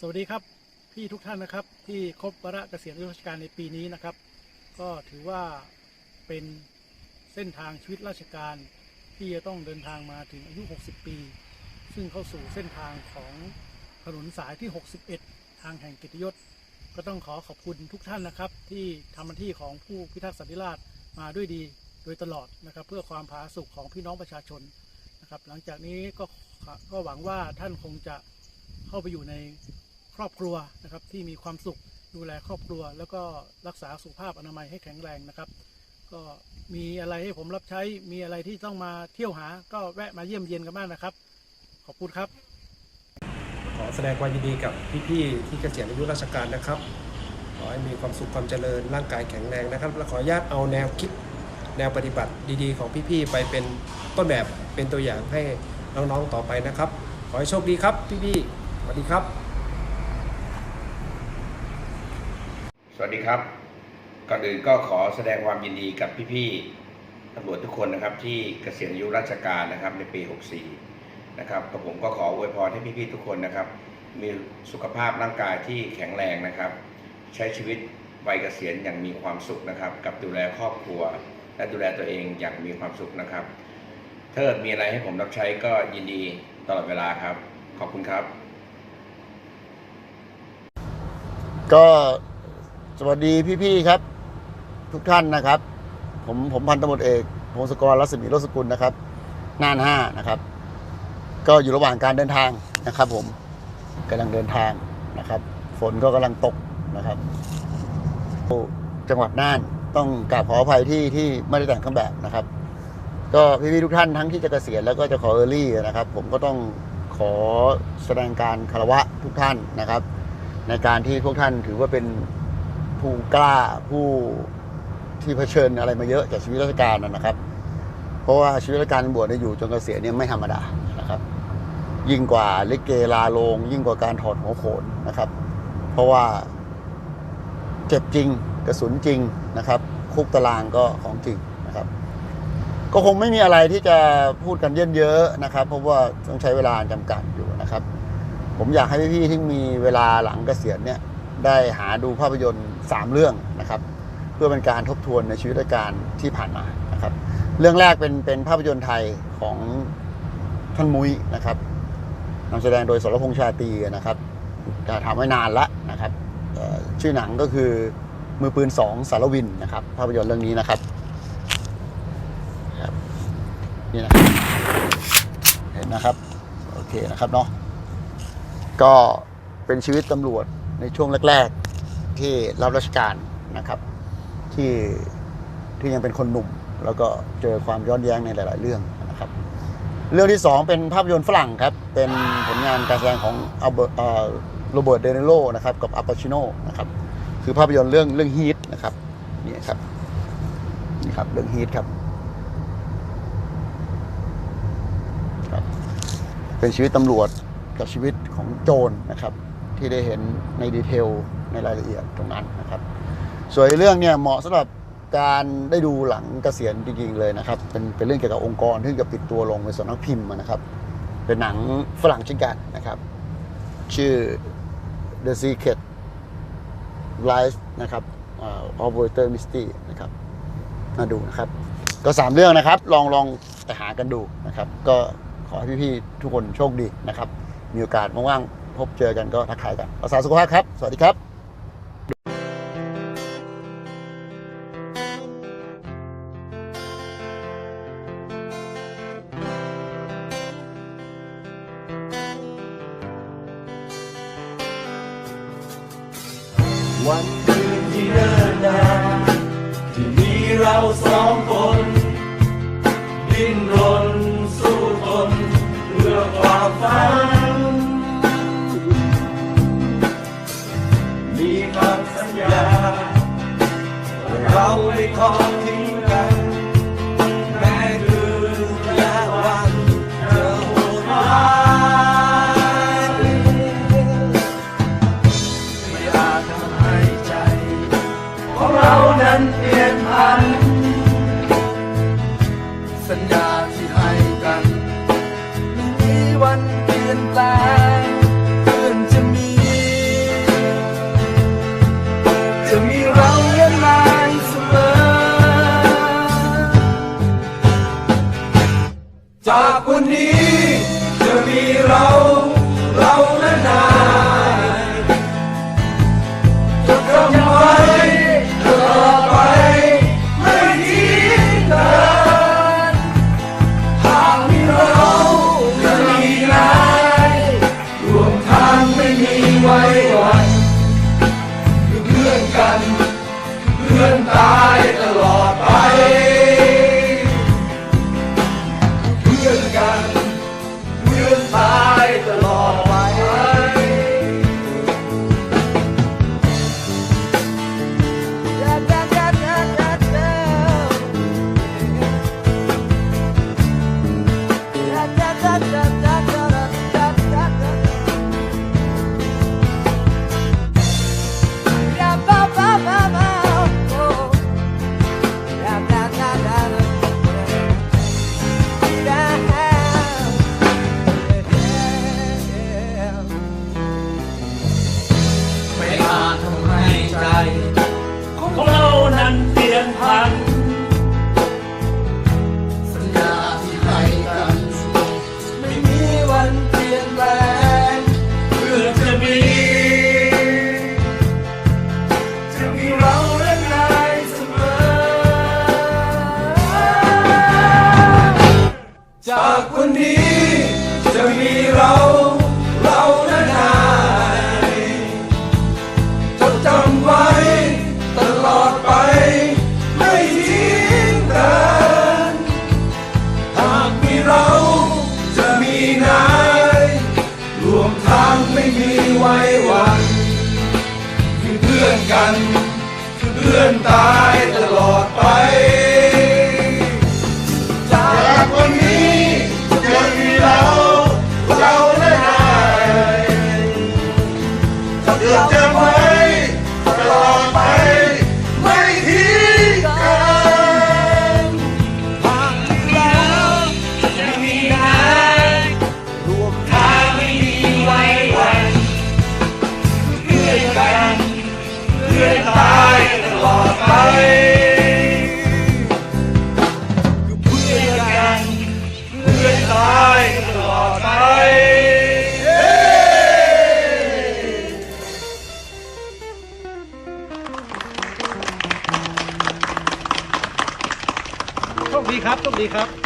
สวัสดีครับพี่ทุกท่านนะครับ ที่ครบวาระเกษียณอายุราชการในปีนี้นะครับ ก็ถือว่าเป็นเส้นทางชีวิตราชการที่จะต้องเดินทางมาถึงอายุ 60 ปี ซึ่งเข้าสู่เส้นทางของถนนสายที่ 61 ทางแห่งกิตยศ ก็ต้องขอขอบคุณทุกท่านนะครับ ที่ทำหน้าที่ของผู้พิทักษ์สันติราษฎร์มาด้วยดีโดยตลอดนะครับ เพื่อความผาสุกของพี่น้องประชาชนนะครับ หลังจากนี้ก็ก็หวังว่าท่านคงจะ เข้าไปอยู่ในครอบครัวนะครับที่มีความสุขดูแลครอบครัว แล้วก็รักษาสุขภาพอนามัยให้แข็งแรงนะครับ ก็มีอะไรให้ผมรับใช้มีอะไรที่ต้องมาเที่ยวหา ก็แวะมาเยี่ยมเยียนกันบ้างนะครับ ขอบคุณครับ ขอแสดงความยินดีกับพี่ๆที่เกษียณอายุราชการนะครับ ขอให้มีความสุขความเจริญร่างกายแข็งแรงนะครับ และขออนุญาตเอาแนวคิดแนวปฏิบัติดีๆ ของพี่ๆไปเป็นต้นแบบเป็นตัวอย่างให้น้องๆต่อไปนะครับ ขอให้โชคดีครับพี่ๆ วัสดีครับ สวัสดีครับ ก่อนอื่นก็ขอแสดงความยินดีกับพี่ๆตำรวจทุกคนนะครับ ที่เกษียณอายุราชการนะครับในปี 64 นะครับกับผมก็ขออวยพรให้พี่ๆทุกคนนะครับ มีสุขภาพร่างกายที่แข็งแรงนะครับ ใช้ชีวิตวัยเกษียณอย่างมีความสุขนะครับ กับดูแลครอบครัว และดูแลตัวเองอย่างมีความสุขนะครับถ้าเกิดมีอะไรให้ผมรับใช้ก็ยินดีตลอดเวลาครับ ขอบคุณครับ ก็สวัสดีพี่ๆครับ ทุกท่านนะครับ ผมผมพันตำรวจเอกพงศกรรัศมีโรสกุลนะครับน่านห้านะครับ ก็อยู่ระหว่างการเดินทางนะครับ ผมกำลังเดินทางนะครับ ฝนก็กำลังตกนะครับจังหวัดน่านต้องกราบขออภัยที่ที่ไม่ได้แต่งเครื่องแบบนะครับ ก็พี่ๆทุกท่านทั้งที่จะเกษียณแล้วก็จะขอเออร์ลี่นะครับ ผมก็ต้องขอแสดงการคารวะทุกท่านนะครับ ในการที่พวกท่านถือว่าเป็นผู้กล้าผู้ที่เผชิญอะไรมาเยอะจากชีวิตราชการนะครับ เพราะว่าชีวิตราชการบวชเนี่ยอยู่จนเกษียณเนี่ยไม่ธรรมดานะครับ ยิ่งกว่าลิเกลาโลง ยิ่งกว่าการถอดหัวโขนนะครับ เพราะว่าเจ็บจริงกระสุนจริงนะครับคุกตารางก็ของจริงนะครับ ก็คงไม่มีอะไรที่จะพูดกันเยอะเยอะๆนะครับ เพราะว่าต้องใช้เวลาจำกัดอยู่นะครับ ผมอยากให้พี่ๆที่มีเวลาหลังเกษียณเนี่ยได้หาดูภาพยนตร์ 3 เรื่องนะครับ เพื่อเป็นการทบทวนในชีวิตราชการที่ผ่านมานะครับ เรื่องแรกเป็นเป็นภาพยนตร์ไทยของท่านมุ้ยนะครับนำแสดงโดยสรพงษ์ชาตรีนะครับจะทำไว้นานละนะครับชื่อหนังก็คือมือปืนสองสารวินนะครับ ภาพยนตร์เรื่องนี้นะครับนี่นะเห็นนะครับ โอเคนะครับเนาะ ก็เป็นชีวิตตำรวจในช่วงแรก ๆ ที่รับราชการนะครับ ที่ที่ยังเป็นคนหนุ่ม แล้วก็เจอความย้อนแย้งในหลาย ๆ เรื่องนะครับ เรื่องที่สองเป็นภาพยนตร์ฝรั่งครับ เป็นผลงานการแสดงของอัลเบโรเบิร์ตเดนิโลนะครับกับอัลปาชิโนนะครับคือภาพยนตร์เรื่องเรื่องฮีทนะครับนี่ครับนี่ครับเรื่องฮีทครับครับ เป็นชีวิตตำรวจ กับชีวิตของโจรนะครับ ที่ได้เห็นในดีเทลในรายละเอียดตรงนั้นนะครับ ส่วนเรื่องเนี่ยเหมาะสำหรับการได้ดูหลังเกษียณจริงๆเลยนะครับ เป็นเป็นเรื่องเกี่ยวกับองค์กรที่จะปิดตัวลงเป็นสำนักพิมพ์นะครับ เป็นหนังฝรั่งเช่นกันนะครับ ชื่อ The Secret Life นะครับ of Walter Misty นะครับมาดูนะครับ ก็สามเรื่องนะครับ ลองลองไปหากันดูนะครับ ก็ขอให้พี่ๆทุกคนโชคดีนะครับ มีโอกาสว่างๆพบเจอกันก็ทักทายกันรักษาสุขภาพครับ สวัสดีครับวันคืนที่เนิ่นนานที่มีเราสองคน ดิ้นรนสู้ทนเพื่อความฝัน เราไม่ทอทิ้งกัน แม้คืนและวันเธอโดร้ไม่อาจทำให้ใจของเรานั้นเปลี่ยนพัน สัญญาที่ให้กันไม่มีวันเปลี่ยนแปลง เราเรานั้นายจดจำไว้ตลอดไป ไม่ทิ้งกันหากมีเราจะมีนายรวมทางไม่มีไว้วันเพื่อนกันเพื่อนตาย ดีครับ